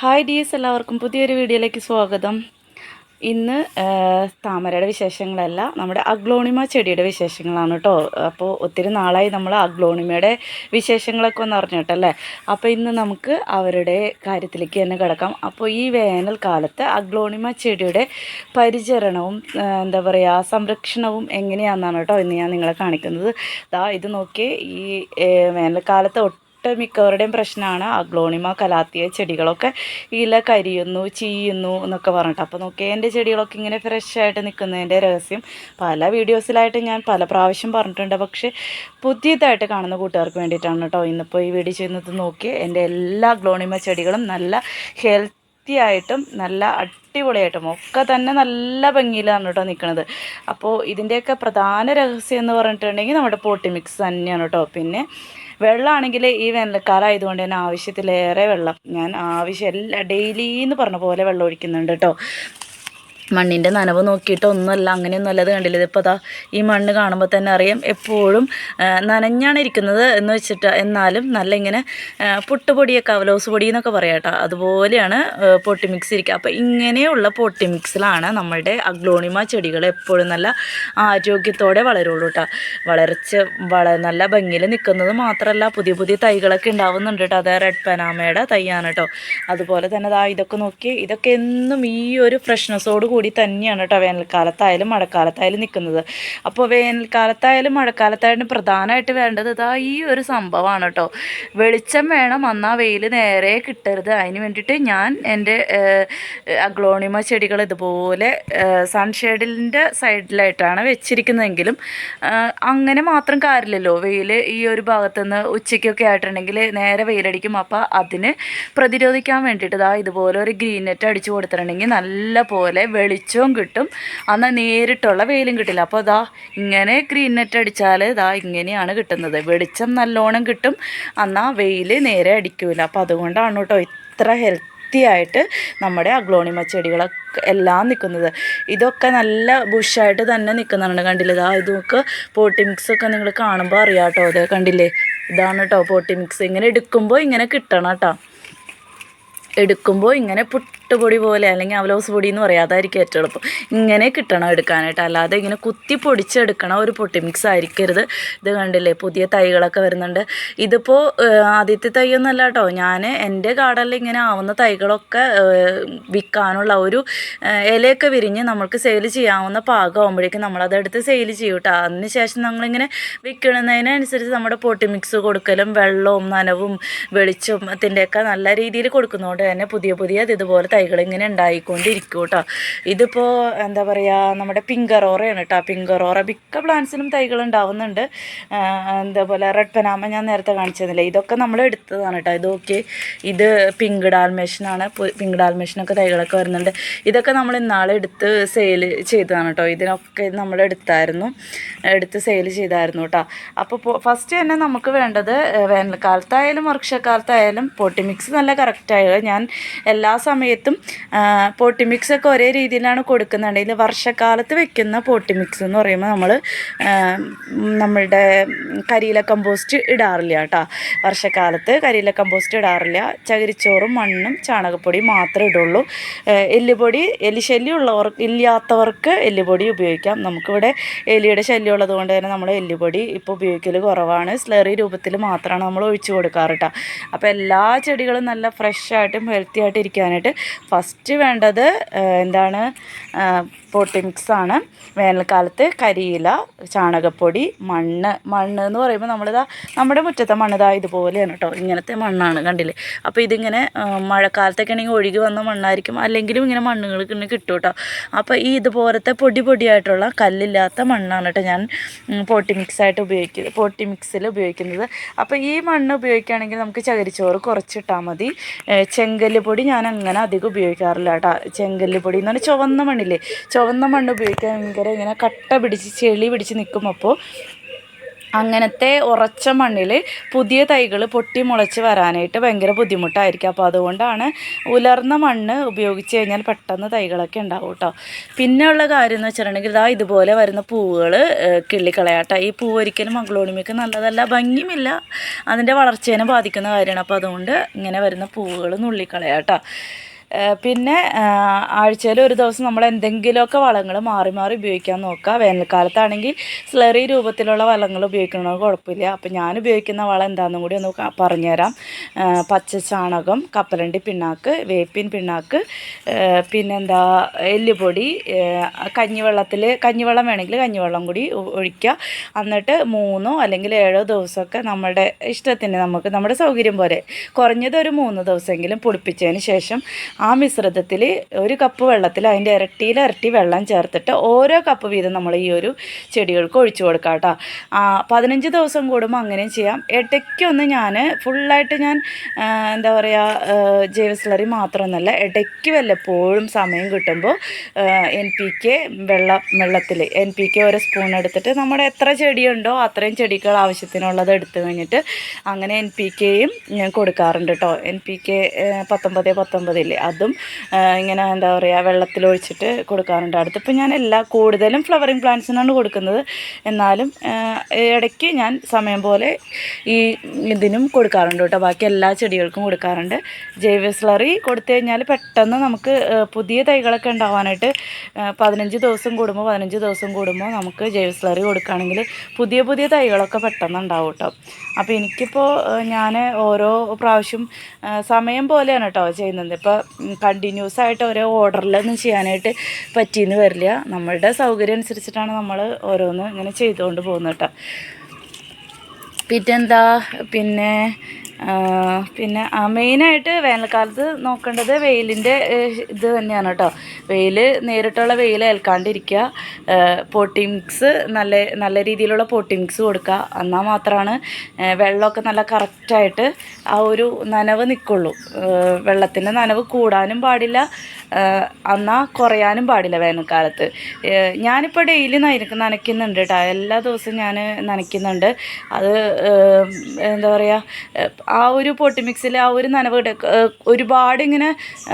Hi ഡിയസ് എല്ലാവർക്കും പുതിയൊരു വീഡിയോയിലേക്ക് സ്വാഗതം. ഇന്ന് താമരയുടെ വിശേഷങ്ങളല്ല നമ്മുടെ അഗ്ലോണിമ ചെടിയുടെ വിശേഷങ്ങളാണ് കേട്ടോ അപ്പോൾ ഒത്തിരി നാളായി നമ്മൾ അഗ്ലോണിമയുടെ വിശേഷങ്ങളൊക്കെ ഒന്ന് അറിഞ്ഞിട്ടല്ലേ? അപ്പോൾ ഇന്ന് നമുക്ക് അവരുടെ കാര്യത്തിലേക്ക് തന്നെ കിടക്കാം. അപ്പോൾ ഈ വേനൽക്കാലത്ത് അഗ്ലോണിമ ചെടിയുടെ പരിചരണവും എന്താ പറയുക സംരക്ഷണവും എങ്ങനെയാണെന്നാണ് കേട്ടോ ഇന്ന് ഞാൻ നിങ്ങളെ കാണിക്കുന്നത്. ദാ ഇത് നോക്കി ഈ വേനൽക്കാലത്ത് മിക്കവരുടെയും പ്രശ്നമാണ് അഗ്ലോണിമ കലാത്തിയ ചെടികളൊക്കെ ഇല കരിയുന്നു ചീയുന്നു എന്നൊക്കെ പറഞ്ഞിട്ട്. അപ്പോൾ നോക്കി എന്റെ ചെടികളൊക്കെ ഇങ്ങനെ ഫ്രഷ് ആയിട്ട് നിൽക്കുന്നതിന്റെ രഹസ്യം പല വീഡിയോസിലായിട്ട് ഞാൻ പല പ്രാവശ്യം പറഞ്ഞിട്ടുണ്ട്. പക്ഷേ പുതിയതായിട്ട് കാണുന്ന കൂട്ടുകാർക്ക് വേണ്ടിയിട്ടാണ് കേട്ടോ ഇന്നിപ്പോൾ ഈ വീഡിയോ ചെയ്യുന്നത്. നോക്കി എന്റെ എല്ലാ അഗ്ലോണിമ ചെടികളും നല്ല ഹെൽത്തി ആയിട്ടും നല്ല അടിപൊളിയായിട്ടും ഒക്കെ തന്നെ നല്ല ഭംഗിയിലാണ് കേട്ടോ നിൽക്കുന്നത്. അപ്പോൾ ഇതിന്റെയൊക്കെ പ്രധാന രഹസ്യം എന്ന് പറഞ്ഞിട്ടുണ്ടെങ്കിൽ നമ്മുടെ പോട്ടി മിക്സ് തന്നെയാണ് കേട്ടോ. പിന്നെ വെള്ളമാണെങ്കിൽ ഈ വേനൽക്കാലം ആയതുകൊണ്ട് തന്നെ ആവശ്യത്തിലേറെ വെള്ളം. ഞാൻ ആവശ്യം എല്ലാ ഡെയിലി എന്ന് പറഞ്ഞ പോലെ വെള്ളം ഒഴിക്കുന്നുണ്ട് കേട്ടോ മണ്ണിന്റെ നനവ് നോക്കിയിട്ട് ഒന്നുമല്ല അങ്ങനെയൊന്നും അത് കണ്ടില്ല? ഇതിപ്പോൾ അതാ ഈ മണ്ണ് കാണുമ്പോൾ തന്നെ അറിയാം എപ്പോഴും നനഞ്ഞാണ് ഇരിക്കുന്നത് എന്ന് വെച്ചിട്ട് എന്നാലും നല്ല ഇങ്ങനെ പുട്ടുപൊടിയൊക്കെ അവലോസ് പൊടി എന്നൊക്കെ പറയാം കേട്ടോ. അതുപോലെയാണ് പൊട്ടി മിക്സ് ഇരിക്കുക. അപ്പോൾ ഇങ്ങനെയുള്ള പൊട്ടി മിക്സിലാണ് നമ്മളുടെ അഗ്ലോണിമ ചെടികൾ എപ്പോഴും നല്ല ആരോഗ്യത്തോടെ വളരുള്ളൂ കേട്ടോ. വളർച്ച വള നല്ല ഭംഗിയിൽ നിൽക്കുന്നത് മാത്രമല്ല പുതിയ പുതിയ തൈകളൊക്കെ ഉണ്ടാവുന്നുണ്ട് കേട്ടോ. അത് റെഡ് പനാമയുടെ തൈയാണ് കേട്ടോ. അതുപോലെ തന്നെ ഇതൊക്കെ നോക്കി ഇതൊക്കെ എന്നും ഈ ഒരു ഫ്രഷ്നെസ്സോട് കൂടി തന്നെയാണ് കേട്ടോ വേനൽക്കാലത്തായാലും മഴക്കാലത്തായാലും നിൽക്കുന്നത് അപ്പോൾ വേനൽക്കാലത്തായാലും മഴക്കാലത്തായാലും പ്രധാനമായിട്ട് വേണ്ടത് ഇതാ ഈ ഒരു സംഭവമാണ് കേട്ടോ വെളിച്ചം വേണം എന്നാൽ വെയിൽ നേരെ കിട്ടരുത്. അതിന് വേണ്ടിയിട്ട് ഞാൻ എന്റെ അഗ്ലോണിമ ചെടികൾ ഇതുപോലെ സൺഷെയ്ഡിന്റെ സൈഡിലായിട്ടാണ് വെച്ചിരിക്കുന്നതെങ്കിലും അങ്ങനെ മാത്രം കാര്യമില്ലല്ലോ. വെയിൽ ഈ ഒരു ഭാഗത്തുനിന്ന് ഉച്ചയ്ക്കൊക്കെ ആയിട്ടുണ്ടെങ്കിൽ നേരെ വെയിലടിക്കും. അപ്പോൾ അതിന് പ്രതിരോധിക്കാൻ വേണ്ടിയിട്ട് ഇതാ ഇതുപോലെ ഒരു ഗ്രീൻ നെറ്റ് അടിച്ചു കൊടുത്തിട്ടുണ്ടെങ്കിൽ നല്ല പോലെ വെളിച്ചവും കിട്ടും. എന്നാൽ നേരിട്ടുള്ള വെയിലും കിട്ടില്ല. അപ്പോൾ ഇതാ ഇങ്ങനെ ഗ്രീൻ നെറ്റ് അടിച്ചാൽ ഇതാ ഇങ്ങനെയാണ് കിട്ടുന്നത്. വെളിച്ചം നല്ലോണം കിട്ടും. എന്നാൽ വെയിൽ നേരെ അടിക്കൂല. അപ്പോൾ അതുകൊണ്ടാണ് കേട്ടോ ഇത്ര ഹെൽത്തി ആയിട്ട് നമ്മുടെ അഗ്ലോണിമ ചെടികളൊക്കെ എല്ലാം നിൽക്കുന്നത് ഇതൊക്കെ നല്ല ബുഷായിട്ട് തന്നെ നിൽക്കുന്നുണ്ട് കണ്ടില്ലേ? ഇതാ ഇതൊക്കെ പോട്ടി മിക്സ് ഒക്കെ നിങ്ങൾ കാണുമ്പോൾ അറിയാം കേട്ടോ. അത് കണ്ടില്ലേ? ഇതാണ് കേട്ടോ പോട്ടി മിക്സ് ഇങ്ങനെ എടുക്കുമ്പോൾ ഇങ്ങനെ കിട്ടണം കേട്ടോ. എടുക്കുമ്പോൾ ഇങ്ങനെ പുട്ടുപൊടി പോലെ അല്ലെങ്കിൽ അവലോസ് പൊടി എന്ന് പറയാം. അതായിരിക്കും ഏറ്റവും എളുപ്പം. ഇങ്ങനെ കിട്ടണം എടുക്കാനായിട്ട്. അല്ലാതെ ഇങ്ങനെ കുത്തി പൊടിച്ചെടുക്കണ ഒരു പൊട്ടി മിക്സ് ആയിരിക്കരുത്. ഇത് കണ്ടില്ലേ? പുതിയ തൈകളൊക്കെ വരുന്നുണ്ട്. ഇതിപ്പോൾ ആദ്യത്തെ തൈയൊന്നുമല്ല കേട്ടോ. ഞാൻ എന്റെ ഗാർഡനിൽ ഇങ്ങനെ ആവുന്ന തൈകളൊക്കെ വിൽക്കാനുള്ള ഒരു ഇലയൊക്കെ വിരിഞ്ഞ് നമുക്ക് സെയിൽ ചെയ്യാവുന്ന പാകമാകുമ്പോഴേക്കും നമ്മളതെടുത്ത് സെയിൽ ചെയ്യും കേട്ടോ. അതിന് ശേഷം നമ്മളിങ്ങനെ വിൽക്കുന്നതിനനുസരിച്ച് നമ്മുടെ പൊട്ടി മിക്സ് കൊടുക്കലും വെള്ളവും നനവും വെളിച്ചത്തിന്റെയൊക്കെ നല്ല രീതിയിൽ കൊടുക്കുന്നതുകൊണ്ട് തന്നെ പുതിയ പുതിയ ഇതുപോലെ തൈകൾ ഇങ്ങനെ ഉണ്ടായിക്കൊണ്ടിരിക്കും കേട്ടോ ഇതിപ്പോൾ എന്താ പറയുക നമ്മുടെ പിങ്കറോറയാണ് കേട്ടോ പിങ്കറോറ മിക്ക പ്ലാന്റ്സിനും തൈകൾ ഉണ്ടാവുന്നുണ്ട്. എന്താ പോലെ റെഡ് പനാമ ഞാൻ നേരത്തെ കാണിച്ചതല്ലേ? ഇതൊക്കെ നമ്മൾ എടുത്തതാണ് കേട്ടോ. ഇതൊക്കെ ഇത് പിങ്ക് ഡാൽമേഷനാണ് പിങ്ക് ഡാൽമേഷനൊക്കെ തൈകളൊക്കെ വരുന്നുണ്ട്. ഇതൊക്കെ നമ്മൾ ഇന്നാളെ എടുത്ത് സെയിൽ ചെയ്തതാണ് കേട്ടോ. ഇതിനൊക്കെ നമ്മൾ എടുത്തായിരുന്നു. എടുത്ത് സെയിൽ ചെയ്തായിരുന്നു കേട്ടോ. അപ്പോൾ ഫസ്റ്റ് തന്നെ നമുക്ക് വേണ്ടത് വേനൽക്കാലത്തായാലും വർഷക്കാലത്തായാലും പൊട്ടി മിക്സ് നല്ല കറക്റ്റായത് ഞാൻ എല്ലാ സമയത്തും പൊട്ടി മിക്സ് ഒക്കെ ഒരേ രീതിയിലാണ് കൊടുക്കുന്നുണ്ടെങ്കിൽ വർഷക്കാലത്ത് വെക്കുന്ന പോട്ടി മിക്സ് എന്ന് പറയുമ്പോൾ നമ്മൾ നമ്മളുടെ കരിയില കമ്പോസ്റ്റ് ഇടാറില്ല കേട്ടോ. വർഷക്കാലത്ത് കരിയില കമ്പോസ്റ്റ് ഇടാറില്ല. ചകിരിച്ചോറും മണ്ണും ചാണകപ്പൊടി മാത്രമേ ഇടുള്ളൂ. എല്ലുപൊടി എലി ശല്യം ഉള്ളവർ ഇല്ലാത്തവർക്ക് എല്ലുപൊടി ഉപയോഗിക്കാം. നമുക്കിവിടെ എലിയുടെ ശല്യം ഉള്ളത് കൊണ്ട് തന്നെ നമ്മൾ എല്ലുപൊടി ഇപ്പോൾ ഉപയോഗിക്കൽ കുറവാണ്. സ്ലറി രൂപത്തിൽ മാത്രമാണ് നമ്മൾ ഒഴിച്ചു കൊടുക്കാറ് കേട്ടോ. അപ്പോൾ എല്ലാ ചെടികളും നല്ല ഫ്രഷ് ആയിട്ടും ഹെൽത്തി ആയിട്ട് ഇരിക്കാനായിട്ട് ഫസ്റ്റ് വേണ്ടത് എന്താണ് പോട്ടി ആണ് വേനൽക്കാലത്ത് കരിയില ചാണകപ്പൊടി മണ്ണ്. മണ്ണ് എന്ന് പറയുമ്പോൾ നമ്മളിതാ നമ്മുടെ മുറ്റത്തെ മണ്ണ് ഇതാ ഇതുപോലെയാണ് കേട്ടോ ഇങ്ങനത്തെ മണ്ണാണ് കണ്ടില്ലേ? അപ്പോൾ ഇതിങ്ങനെ മഴക്കാലത്തൊക്കെ ആണെങ്കിൽ ഒഴുകി വന്ന മണ്ണായിരിക്കും. അല്ലെങ്കിലും ഇങ്ങനെ മണ്ണുകൾ ഇങ്ങനെ കിട്ടും കേട്ടോ അപ്പോൾ ഈ ഇതുപോലത്തെ പൊടി പൊടിയായിട്ടുള്ള കല്ലില്ലാത്ത മണ്ണാണ് കേട്ടോ ഞാൻ പോട്ടി മിക്സായിട്ട് ഉപയോഗിക്കുന്നത് പോട്ടി മിക്സിൽ ഉപയോഗിക്കുന്നത്. അപ്പോൾ ഈ മണ്ണ് ഉപയോഗിക്കുകയാണെങ്കിൽ നമുക്ക് ചകരിച്ചോറ് കുറച്ചിട്ടാൽ മതി. ചെങ്കല്ല് പൊടി ഞാൻ അങ്ങനെ അധികം ഉപയോഗിക്കാറില്ല കേട്ടോ. ചെങ്കല്ല് പൊടി എന്ന് പറഞ്ഞാൽ ചുവന്ന മണ്ണില്ലേ? ചുവന്ന മണ്ണ് ഉപയോഗിക്കാൻ ഭയങ്കര ഇങ്ങനെ കട്ട പിടിച്ച് ചെളി പിടിച്ച് നിൽക്കും അപ്പോൾ അങ്ങനത്തെ ഉറച്ച മണ്ണിൽ പുതിയ തൈകൾ പൊട്ടി മുളച്ച് വരാനായിട്ട് ഭയങ്കര ബുദ്ധിമുട്ടായിരിക്കും. അപ്പോൾ അതുകൊണ്ടാണ് ഉലർന്ന മണ്ണ് ഉപയോഗിച്ച് കഴിഞ്ഞാൽ പെട്ടെന്ന് തൈകളൊക്കെ ഉണ്ടാവും കേട്ടോ. പിന്നെ ഉള്ള കാര്യം എന്ന് വെച്ചിട്ടുണ്ടെങ്കിൽ ഇതാ ഇതുപോലെ വരുന്ന പൂവുകൾ കിള്ളിക്കളയാട്ടോ ഈ പൂവ് ഒരിക്കലും മംഗളോണിമയ്ക്ക് നല്ലതല്ല ഭംഗിയുമില്ല. അതിന്റെ വളർച്ചേനെ ബാധിക്കുന്ന കാര്യമാണ്. അപ്പോൾ അതുകൊണ്ട് ഇങ്ങനെ വരുന്ന പൂവുകൾ നുള്ളിക്കളയാട്ടോ പിന്നെ ആഴ്ചയിൽ ഒരു ദിവസം നമ്മൾ എന്തെങ്കിലുമൊക്കെ വളങ്ങൾ മാറി മാറി ഉപയോഗിക്കാൻ നോക്കുക. വേനൽക്കാലത്താണെങ്കിൽ സ്ലറി രൂപത്തിലുള്ള വളങ്ങൾ ഉപയോഗിക്കുന്നത് കുഴപ്പമില്ല. അപ്പം ഞാൻ ഉപയോഗിക്കുന്ന വളം എന്താണെന്നും കൂടി ഒന്ന് പറഞ്ഞുതരാം. പച്ച ചാണകം കപ്പലണ്ടി പിണ്ണാക്ക് വേപ്പിൻ പിണ്ണാക്ക് പിന്നെന്താ എല്ലുപൊടി കഞ്ഞിവെള്ളത്തിൽ കഞ്ഞിവെള്ളം വേണമെങ്കിൽ കഞ്ഞിവെള്ളം കൂടി ഒഴിക്കുക. എന്നിട്ട് മൂന്നോ അല്ലെങ്കിൽ ഏഴോ ദിവസമൊക്കെ നമ്മുടെ ഇഷ്ടത്തിന് നമുക്ക് നമ്മുടെ സൗകര്യം പോലെ കുറഞ്ഞത് ഒരു മൂന്ന് ദിവസമെങ്കിലും പൊടിപ്പിച്ചതിന് ശേഷം ആ മിശ്രിതത്തിൽ ഒരു കപ്പ് വെള്ളത്തിൽ അതിന്റെ ഇരട്ടിയിൽ ഇരട്ടി വെള്ളം ചേർത്തിട്ട് ഓരോ കപ്പ് വീതം നമ്മൾ ഈ ഒരു ചെടികൾക്ക് ഒഴിച്ചു കൊടുക്കാം കേട്ടോ. പതിനഞ്ച് ദിവസം കൂടുമ്പോൾ അങ്ങനെയും ചെയ്യാം. ഇടയ്ക്കൊന്ന് ഞാൻ ഫുള്ളായിട്ട് ഞാൻ എന്താ പറയുക ജൈവ സ്ലറി മാത്രമൊന്നുമല്ല ഇടയ്ക്ക് വല്ലപ്പോഴും സമയം കിട്ടുമ്പോൾ എൻ പി കെ വെള്ളം വെള്ളത്തിൽ എൻ പി കെ ഒരു സ്പൂൺ എടുത്തിട്ട് നമ്മുടെ എത്ര ചെടിയുണ്ടോ അത്രയും ചെടികൾ ആവശ്യത്തിനുള്ളത് എടുത്തു കഴിഞ്ഞിട്ട് അങ്ങനെ എൻ പി കെയും ഞാൻ കൊടുക്കാറുണ്ട് കേട്ടോ. എൻ പി കെ പത്തൊമ്പത് പത്തൊമ്പതില്ലേ? അതും ഇങ്ങനെ എന്താ പറയുക വെള്ളത്തിലൊഴിച്ചിട്ട് കൊടുക്കാറുണ്ട് അടുത്തിപ്പോൾ ഞാൻ എല്ലാ കൂടുതലും ഫ്ലവറിങ് പ്ലാന്റ്സിനാണ് കൊടുക്കുന്നത്. എന്നാലും ഇടയ്ക്ക് ഞാൻ സമയം പോലെ ഈ ഇതിനും കൊടുക്കാറുണ്ട് കേട്ടോ. ബാക്കി എല്ലാ ചെടികൾക്കും കൊടുക്കാറുണ്ട്. ജൈവ സ്ലറി കൊടുത്തു കഴിഞ്ഞാൽ പെട്ടെന്ന് നമുക്ക് പുതിയ തൈകളൊക്കെ ഉണ്ടാവാനായിട്ട് പതിനഞ്ച് ദിവസം കൂടുമ്പോൾ പതിനഞ്ച് ദിവസം കൂടുമ്പോൾ നമുക്ക് ജൈവ സ്ലറി കൊടുക്കുകയാണെങ്കിൽ പുതിയ പുതിയ തൈകളൊക്കെ പെട്ടെന്ന് ഉണ്ടാവും കേട്ടോ. അപ്പോൾ എനിക്കിപ്പോൾ ഞാൻ ഓരോ പ്രാവശ്യം സമയം പോലെയാണ് കേട്ടോ ചെയ്യുന്നത്. ഇപ്പോൾ കണ്ടിന്യൂസ് ആയിട്ട് ഓരോ ഓർഡറിലൊന്നും ചെയ്യാനായിട്ട് പറ്റിയെന്ന് വരില്ല. നമ്മളുടെ സൗകര്യം അനുസരിച്ചിട്ടാണ് നമ്മൾ ഓരോന്ന് ഇങ്ങനെ ചെയ്തുകൊണ്ട് പോകുന്നത് കേട്ടോ. പിന്നെന്താ? പിന്നെ പിന്നെ മെയിനായിട്ട് വേനൽക്കാലത്ത് നോക്കേണ്ടത് വെയിലിന്റെ ഇത് തന്നെയാണ് കേട്ടോ. വെയിൽ നേരിട്ടുള്ള വെയിൽ ഏൽക്കാണ്ടിരിക്കുക. പോട്ടിങ്സ് നല്ല നല്ല രീതിയിലുള്ള പോട്ടിങ്സ് കൊടുക്കുക. എന്നാൽ മാത്രമാണ് വെള്ളമൊക്കെ നല്ല കറക്റ്റായിട്ട് ആ ഒരു നനവ് നിൽക്കുള്ളൂ. വെള്ളത്തിന്റെ നനവ് കൂടാനും പാടില്ല. എന്നാൽ കുറയാനും പാടില്ല വേനൽക്കാലത്ത്. ഞാനിപ്പോൾ ഡെയിലി നനക്ക് നനയ്ക്കുന്നുണ്ട് കേട്ടോ. എല്ലാ ദിവസവും ഞാൻ നനയ്ക്കുന്നുണ്ട്. അത് എന്താ പറയുക ആ ഒരു പൊട്ടി മിക്സിൽ ആ ഒരു നനവ് ഒരുപാട് ഇങ്ങനെ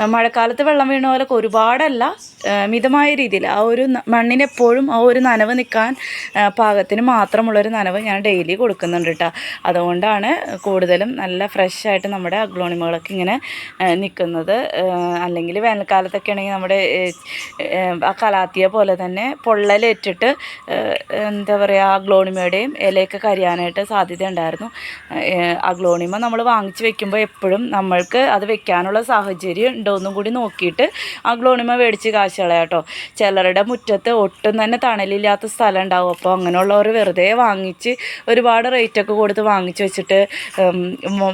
മഴക്കാലത്ത് വെള്ളം വീണ പോലെ ഒരുപാടല്ല മിതമായ രീതിയിൽ ആ ഒരു മണ്ണിനെപ്പോഴും ആ ഒരു നനവ് നിൽക്കാൻ പാകത്തിന് മാത്രമുള്ളൊരു നനവ് ഞാൻ ഡെയിലി കൊടുക്കുന്നുണ്ട് കേട്ടോ അതുകൊണ്ടാണ് കൂടുതലും നല്ല ഫ്രഷ് ആയിട്ട് നമ്മുടെ അഗ്ലോണിമകളൊക്കെ ഇങ്ങനെ നിൽക്കുന്നത് അല്ലെങ്കിൽ വേനൽക്കാലത്തൊക്കെ ആണെങ്കിൽ നമ്മുടെ ആ കലാത്തിയ പോലെ തന്നെ പൊള്ളലേറ്റിട്ട് എന്താ പറയുക അഗ്ലോണിമയുടെയും ഇലയൊക്കെ കരിയാനായിട്ട് സാധ്യത ഉണ്ടായിരുന്നു അഗ്ലോണിമ നമ്മൾ വാങ്ങിച്ച് വെക്കുമ്പോൾ എപ്പോഴും നമ്മൾക്ക് അത് വെക്കാനുള്ള സാഹചര്യം ഉണ്ടോയെന്നും കൂടി നോക്കിയിട്ട് ആ ഗ്ലോണിമ മേടിച്ച് കാശ് കളയാട്ടോ ചിലരുടെ മുറ്റത്ത് ഒട്ടും തന്നെ തണലില്ലാത്ത സ്ഥലം ഉണ്ടാവും. അപ്പോൾ അങ്ങനെയുള്ളവർ വെറുതെ വാങ്ങിച്ച് ഒരുപാട് റേറ്റൊക്കെ കൊടുത്ത് വാങ്ങിച്ച് വെച്ചിട്ട്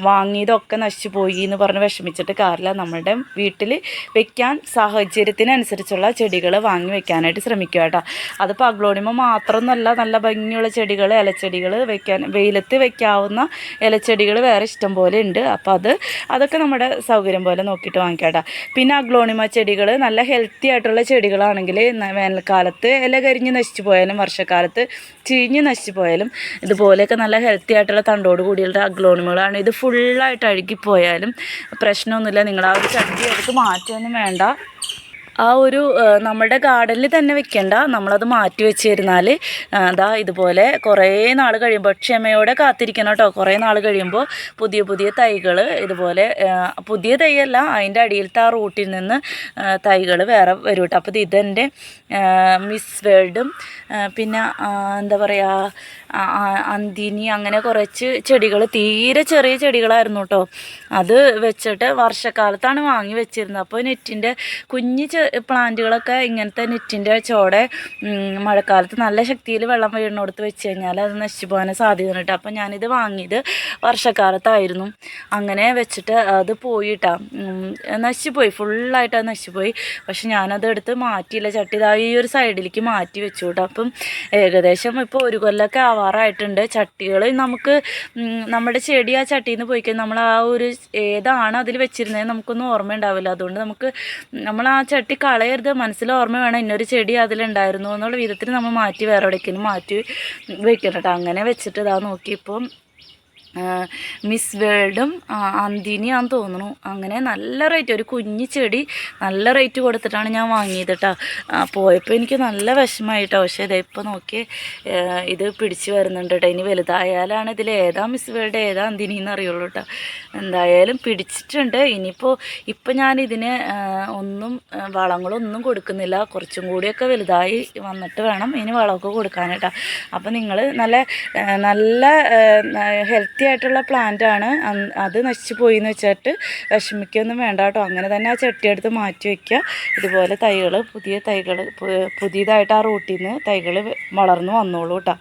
വാങ്ങിയതൊക്കെ നശിച്ചു പോയി എന്ന് പറഞ്ഞ് വിഷമിച്ചിട്ട് കാറില്ല നമ്മളുടെ വീട്ടിൽ വെക്കാൻ സാഹചര്യത്തിനനുസരിച്ചുള്ള ചെടികൾ വാങ്ങി വെക്കാനായിട്ട് ശ്രമിക്കുക കേട്ടോ. അതിപ്പോൾ അഗ്ലോണിമ മാത്രമൊന്നുമല്ല നല്ല ഭംഗിയുള്ള ചെടികൾ ഇലച്ചെടികൾ വെക്കാൻ വെയിലത്ത് വെക്കാവുന്ന ഇലച്ചെടികൾ വേറെ ഇഷ്ടം പോലെ ഉണ്ട്. അപ്പോൾ അത് അതൊക്കെ നമ്മുടെ സൗകര്യം പോലെ നോക്കിയിട്ട് വാങ്ങിക്കാം കേട്ടോ പിന്നെ അഗ്ലോണിമ ചെടികൾ നല്ല ഹെൽത്തി ആയിട്ടുള്ള ചെടികളാണെങ്കിൽ വേനൽക്കാലത്ത് ഇല കരിഞ്ഞ് നശിച്ചു പോയാലും വർഷക്കാലത്ത് ചീഞ്ഞ് നശിച്ചു പോയാലും ഇതുപോലെയൊക്കെ നല്ല ഹെൽത്തി ആയിട്ടുള്ള തണ്ടോട് കൂടിയുള്ള അഗ്ലോണിമകളാണ്. ഇത് ഫുള്ളായിട്ട് അഴുകിപ്പോയാലും പ്രശ്നമൊന്നുമില്ല. നിങ്ങൾ ആ ഒരു ചട്ടി എടുത്ത് മാറ്റമൊന്നും വേണ്ട. ആ ഒരു നമ്മുടെ ഗാർഡനിൽ തന്നെ വെക്കണ്ട. നമ്മളത് മാറ്റി വെച്ചിരുന്നാൽ അതാ ഇതുപോലെ കുറേ നാൾ കഴിയുമ്പോൾ ക്ഷമയോടെ കാത്തിരിക്കണം കേട്ടോ കുറേ നാൾ കഴിയുമ്പോൾ പുതിയ പുതിയ തൈകൾ ഇതുപോലെ പുതിയ തൈയല്ല അതിന്റെ അടിയിലത്തെ ആ റൂട്ടിൽ നിന്ന് തൈകൾ വേറെ വരും കേട്ടോ അപ്പോൾ ഇതെന്റെ മിസ് വേൾഡും പിന്നെ എന്താ പറയുക അന്തിനി അങ്ങനെ കുറച്ച് ചെടികൾ തീരെ ചെറിയ ചെടികളായിരുന്നു കേട്ടോ അത് വെച്ചിട്ട് വർഷക്കാലത്താണ് വാങ്ങി വെച്ചിരുന്നത്. അപ്പോൾ നെറ്റിന്റെ കുഞ്ഞ് ചെ പ്ലാന്റുകളൊക്കെ ഇങ്ങനത്തെ നെറ്റിന്റെ ചോടെ മഴക്കാലത്ത് നല്ല ശക്തിയിൽ വെള്ളം വീണ്ടെടുത്ത് വെച്ച് കഴിഞ്ഞാൽ അത് നശിച്ചു പോകാൻ സാധ്യത കേട്ടോ. അപ്പോൾ ഞാനിത് വാങ്ങിയത് വർഷക്കാലത്തായിരുന്നു. അങ്ങനെ വെച്ചിട്ട് അത് പോയിട്ടാ. നശിച്ചു പോയി ഫുള്ളായിട്ട് അത് നശിച്ചു പോയി പക്ഷെ ഞാനത് എടുത്ത് മാറ്റിയില്ല. ചട്ടി ഇതാ ഈ ഒരു സൈഡിലേക്ക് മാറ്റി വെച്ചു കേട്ടോ. അപ്പം ഏകദേശം ഇപ്പോൾ ഒരു കൊല്ലമൊക്കെ ആവാറായിട്ടുണ്ട്. ചട്ടികൾ നമുക്ക് നമ്മുടെ ചെടി ആ ചട്ടിയിൽ നിന്ന് പോയി കഴിഞ്ഞാൽ നമ്മൾ ആ ഒരു ഏതാണ് അതിൽ വെച്ചിരുന്നത് നമുക്കൊന്നും ഓർമ്മ ഉണ്ടാവില്ല അതുകൊണ്ട് നമുക്ക് നമ്മൾ ആ ചട്ടി വെട്ടി കളയരുത്. മനസ്സിൽ ഓർമ്മ വേണം ഇന്നൊരു ചെടി അതിലുണ്ടായിരുന്നു എന്നുള്ള വിധത്തിൽ നമ്മൾ മാറ്റി വേറെ എവിടേക്കും മാറ്റി വെക്കണം കേട്ടോ അങ്ങനെ വെച്ചിട്ട് ഇതാ നോക്കിയപ്പം മിസ് വേൾഡും അന്തിനിയാന്ന് തോന്നുന്നു. അങ്ങനെ നല്ല റേറ്റ് ഒരു കുഞ്ഞു ചെടി നല്ല റേറ്റ് കൊടുത്തിട്ടാണ് ഞാൻ വാങ്ങിയത് കേട്ടോ പോയപ്പോൾ എനിക്ക് നല്ല വിഷമമായിട്ടോ പക്ഷേ ഇതേ ഇപ്പോൾ നോക്കി ഇത് പിടിച്ച് വരുന്നുണ്ട് കേട്ടോ ഇനി വലുതായാലാണ് ഇതിൽ ഏതാ മിസ് വേൾഡ് ഏതാ അന്തിനി എന്ന് അറിയുള്ളൂ കേട്ടോ എന്തായാലും പിടിച്ചിട്ടുണ്ട്. ഇനിയിപ്പോൾ ഇപ്പം ഞാൻ ഇതിന് ഒന്നും വളങ്ങളൊന്നും കൊടുക്കുന്നില്ല. കുറച്ചും കൂടിയൊക്കെ വലുതായി വന്നിട്ട് വേണം ഇനി വളമൊക്കെ കൊടുക്കാനായിട്ടാണ് അപ്പോൾ നിങ്ങൾ നല്ല നല്ല ഹെൽത്തി ആയിട്ടുള്ള പ്ലാന്റ് ആണ്. അത് നശിച്ചു പോയി എന്ന് വെച്ചിട്ട് വിഷമിക്കൊന്നും വേണ്ട കേട്ടോ. അങ്ങനെ തന്നെ ആ ചട്ടിയെടുത്ത് മാറ്റി വയ്ക്കുക ഇതുപോലെ തൈകൾ പുതിയ തൈകൾ പുതിയതായിട്ട് ആ റൂട്ടിൽ നിന്ന് തൈകൾ വളർന്നു വന്നോളൂ കേട്ടോ.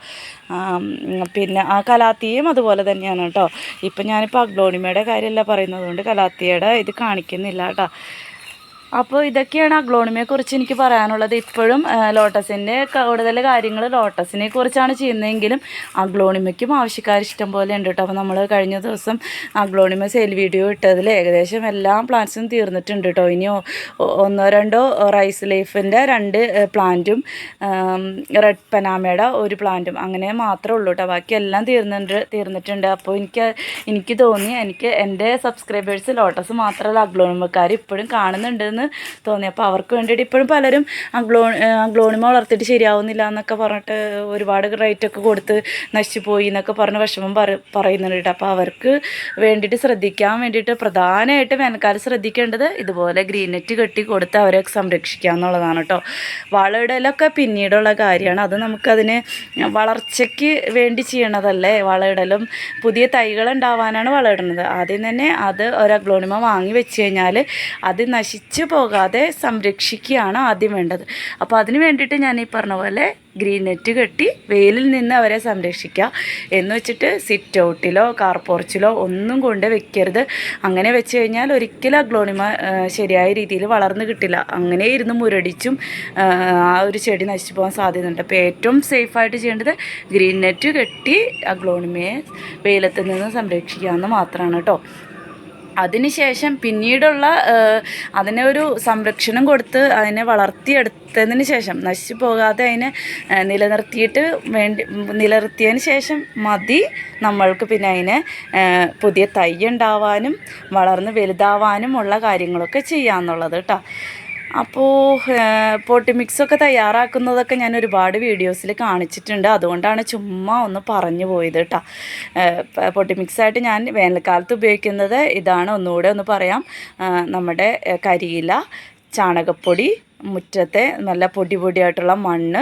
പിന്നെ ആ കലാത്തിയും അതുപോലെ തന്നെയാണ് കേട്ടോ. ഇപ്പം ഞാനിപ്പോൾ അഗ്ലോണിമയുടെ കാര്യമല്ല പറയുന്നത് കൊണ്ട് കലാത്തിയുടെ ഇത് കാണിക്കുന്നില്ല കേട്ടോ. അപ്പോൾ ഇതൊക്കെയാണ് അഗ്ലോണിമയെ കുറിച്ച് എനിക്ക് പറയാനുള്ളത്. ഇപ്പോഴും ലോട്ടസിന്റെ കൂടുതൽ കാര്യങ്ങൾ ലോട്ടസിനെ കുറിച്ചാണ് ചെയ്യുന്നതെങ്കിലും അഗ്ലോണിമയ്ക്കും ആവശ്യക്കാർ ഇഷ്ടം പോലെ ഉണ്ട് കേട്ടോ അപ്പോൾ നമ്മൾ കഴിഞ്ഞ ദിവസം അഗ്ലോണിമ സെയിൽ വീഡിയോ ഇട്ടതിൽ ഏകദേശം എല്ലാ പ്ലാന്റ്സും തീർന്നിട്ടുണ്ട് കേട്ടോ ഇനി ഒന്നോ രണ്ടോ റൈസ് ലീഫിന്റെ രണ്ട് പ്ലാന്റും റെഡ് പനാമയുടെ ഒരു പ്ലാന്റും അങ്ങനെ മാത്രമേ ഉള്ളൂ കേട്ടോ ബാക്കി എല്ലാം തീർന്നിട്ടുണ്ട് തീർന്നിട്ടുണ്ട്. അപ്പോൾ എനിക്ക് എനിക്ക് തോന്നി എനിക്ക് എന്റെ സബ്സ്ക്രൈബേഴ്സ് ലോട്ടസ് മാത്രമല്ല അഗ്ലോണിമക്കാർ ഇപ്പോഴും കാണുന്നുണ്ടെന്ന് തോന്നി. അപ്പോൾ അവർക്ക് വേണ്ടിയിട്ട് ഇപ്പോഴും പലരും അഗ്ലോ അഗ്ലോണിമ വളർത്തിയിട്ട് ശരിയാവുന്നില്ല എന്നൊക്കെ പറഞ്ഞിട്ട് ഒരുപാട് റേറ്റ് ഒക്കെ കൊടുത്ത് നശിച്ചു പോയി എന്നൊക്കെ പറഞ്ഞ് വിഷമം പറ പറയുന്നുണ്ട് കേട്ടോ. അപ്പോൾ അവർക്ക് വേണ്ടിയിട്ട് ശ്രദ്ധിക്കാൻ വേണ്ടിയിട്ട് പ്രധാനമായിട്ട് വേനൽക്കാലം ശ്രദ്ധിക്കേണ്ടത് ഇതുപോലെ ഗ്രീൻ നെറ്റ് കെട്ടി കൊടുത്ത് അവരെ സംരക്ഷിക്കുക എന്നുള്ളതാണ് കേട്ടോ. വളയിടലൊക്കെ പിന്നീടുള്ള കാര്യമാണ്. അത് നമുക്കതിന് വളർച്ചയ്ക്ക് വേണ്ടി ചെയ്യണതല്ലേ? വളയിടലും പുതിയ തൈകൾ ഉണ്ടാവാനാണ് വളയിടുന്നത് ആദ്യം തന്നെ അത് ഒരു അഗ്ലോണിമ വാങ്ങി വെച്ച് കഴിഞ്ഞാൽ അത് നശിച്ചു പോകാതെ സംരക്ഷിക്കുകയാണ് ആദ്യം വേണ്ടത്. അപ്പോൾ അതിന് വേണ്ടിയിട്ട് ഞാൻ ഈ പറഞ്ഞ പോലെ ഗ്രീൻ നെറ്റ് കെട്ടി വെയിലിൽ നിന്ന് അവരെ സംരക്ഷിക്കുക. എന്ന് വെച്ചിട്ട് സിറ്റ് ഔട്ടിലോ കാർ പോർച്ചിലോ ഒന്നും കൊണ്ട് വെക്കരുത്. അങ്ങനെ വെച്ച് കഴിഞ്ഞാൽ ഒരിക്കലും അഗ്ലോണിമ ശരിയായ രീതിയിൽ വളർന്നു കിട്ടില്ല. അങ്ങനെ ഇരുന്ന് മുരടിച്ചും ആ ഒരു ചെടി നശിച്ചു പോകാൻ സാധ്യതയുണ്ട്. അപ്പോൾ ഏറ്റവും സേഫായിട്ട് ചെയ്യേണ്ടത് ഗ്രീൻ നെറ്റ് കെട്ടി അഗ്ലോണിമയെ വെയിലത്ത് നിന്ന് സംരക്ഷിക്കുക എന്ന് മാത്രമാണ് കേട്ടോ. അതിനുശേഷം പിന്നീടുള്ള അതിനെ ഒരു സംരക്ഷണം കൊടുത്ത് അതിനെ വളർത്തിയെടുത്തതിന് ശേഷം നശിച്ചു പോകാതെ അതിനെ നിലനിർത്തിയിട്ട് വേണ്ടി നിലനിർത്തിയതിന് ശേഷം മതി. നമ്മൾക്ക് പിന്നെ അതിനെ പുതിയ തൈ ഉണ്ടാവാനും വളർന്ന് വലുതാവാനും ഉള്ള കാര്യങ്ങളൊക്കെ ചെയ്യാമെന്നുള്ളത് കേട്ടോ അപ്പോൾ പോട്ടി മിക്സൊക്കെ തയ്യാറാക്കുന്നതൊക്കെ ഞാൻ ഒരുപാട് വീഡിയോസിൽ കാണിച്ചിട്ടുണ്ട്. അതുകൊണ്ടാണ് ചുമ്മാ ഒന്ന് പറഞ്ഞു പോയത് കേട്ടോ പൊട്ടി മിക്സായിട്ട് ഞാൻ വേനൽക്കാലത്ത് ഉപയോഗിക്കുന്നത് ഇതാണ്. ഒന്നുകൂടെ ഒന്ന് പറയാം. നമ്മുടെ കരിയില ചാണകപ്പൊടി മുറ്റത്തെ നല്ല പൊടി പൊടിയായിട്ടുള്ള മണ്ണ്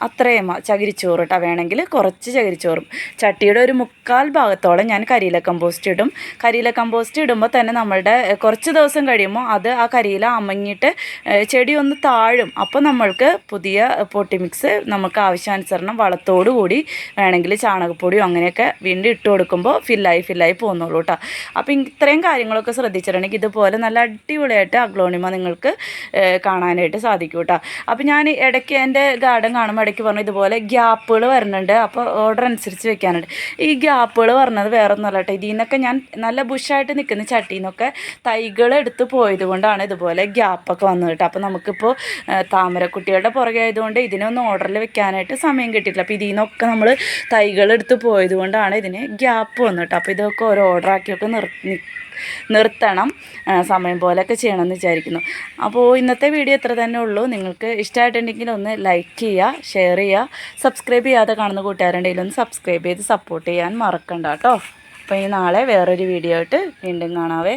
അത്രയും ചകിരിച്ചോറ് കേട്ടോ വേണമെങ്കിൽ കുറച്ച് ചകിരിച്ചോറും. ചട്ടിയുടെ ഒരു മുക്കാൽ ഭാഗത്തോളം ഞാൻ കരിയില കമ്പോസ്റ്റ് ഇടും. കരിയില കമ്പോസ്റ്റ് ഇടുമ്പോൾ തന്നെ നമ്മളുടെ കുറച്ച് ദിവസം കഴിയുമ്പോൾ അത് ആ കരിയില അമങ്ങിയിട്ട് ചെടി ഒന്ന് താഴും. അപ്പോൾ നമ്മൾക്ക് പുതിയ പൊട്ടി മിക്സ് നമുക്ക് ആവശ്യാനുസരണം വളത്തോടു കൂടി വേണമെങ്കിൽ ചാണകപ്പൊടിയോ അങ്ങനെയൊക്കെ വീണ്ടും ഇട്ട് കൊടുക്കുമ്പോൾ ഫില്ലായി ഫില്ലായി പോകുന്നുള്ളൂ കേട്ടോ അപ്പോൾ ഇത്രയും കാര്യങ്ങളൊക്കെ ശ്രദ്ധിച്ചിട്ടുണ്ടെങ്കിൽ ഇതുപോലെ നല്ല അടിപൊളിയായിട്ട് അഗ്ലോണിമ നിങ്ങൾക്ക് ഏ, കാണാനായിട്ട് സാധിക്കും കേട്ടോ അപ്പോൾ ഞാൻ ഇടയ്ക്ക് എന്റെ ഗാർഡൻ കാണുമ്പോൾ ഇടയ്ക്ക് പറഞ്ഞു ഇതുപോലെ ഗ്യാപ്പുകൾ വരുന്നുണ്ട്. അപ്പോൾ ഓർഡർ അനുസരിച്ച് വെക്കാനുണ്ട്. ഈ ഗ്യാപ്പുകൾ പറഞ്ഞത് വേറെ ഒന്നും കേട്ടോ ഇതിൽ നിന്നൊക്കെ ഞാൻ നല്ല ബുഷായിട്ട് നിൽക്കുന്ന ചട്ടിയിൽ നിന്നൊക്കെ തൈകൾ എടുത്ത് പോയത് കൊണ്ടാണ് ഇതുപോലെ ഗ്യാപ്പൊക്കെ വന്നത് കേട്ടോ അപ്പോൾ നമുക്കിപ്പോൾ താമരക്കുട്ടികളുടെ പുറകെ ആയതുകൊണ്ട് ഇതിനൊന്നും ഓർഡറിൽ വെക്കാനായിട്ട് സമയം കിട്ടിയിട്ടില്ല. അപ്പോൾ ഇതിൽ നിന്നൊക്കെ നമ്മൾ തൈകൾ എടുത്ത് പോയത് കൊണ്ടാണ് ഇതിന് ഗ്യാപ്പ് വന്നു കേട്ടോ അപ്പോൾ ഇതൊക്കെ ഓരോ ഓർഡറാക്കിയൊക്കെ നിർ നിർത്തണം സമയം പോലെയൊക്കെ ചെയ്യണമെന്ന് വിചാരിക്കുന്നു. അപ്പോൾ ഇന്നത്തെ വീഡിയോ ഇത്ര തന്നെ ഉള്ളൂ. നിങ്ങൾക്ക് ഇഷ്ടമായിട്ടുണ്ടെങ്കിൽ ഒന്ന് ലൈക്ക് ചെയ്യുക ഷെയർ ചെയ്യുക സബ്സ്ക്രൈബ് ചെയ്യാതെ കാണുന്ന കൂട്ടുകാരുണ്ടെങ്കിൽ ഒന്ന് സബ്സ്ക്രൈബ് ചെയ്ത് സപ്പോർട്ട് ചെയ്യാൻ മറക്കണ്ട കേട്ടോ. അപ്പോൾ ഈ നാളെ വേറൊരു വീഡിയോ ആയിട്ട് വീണ്ടും കാണാവേ.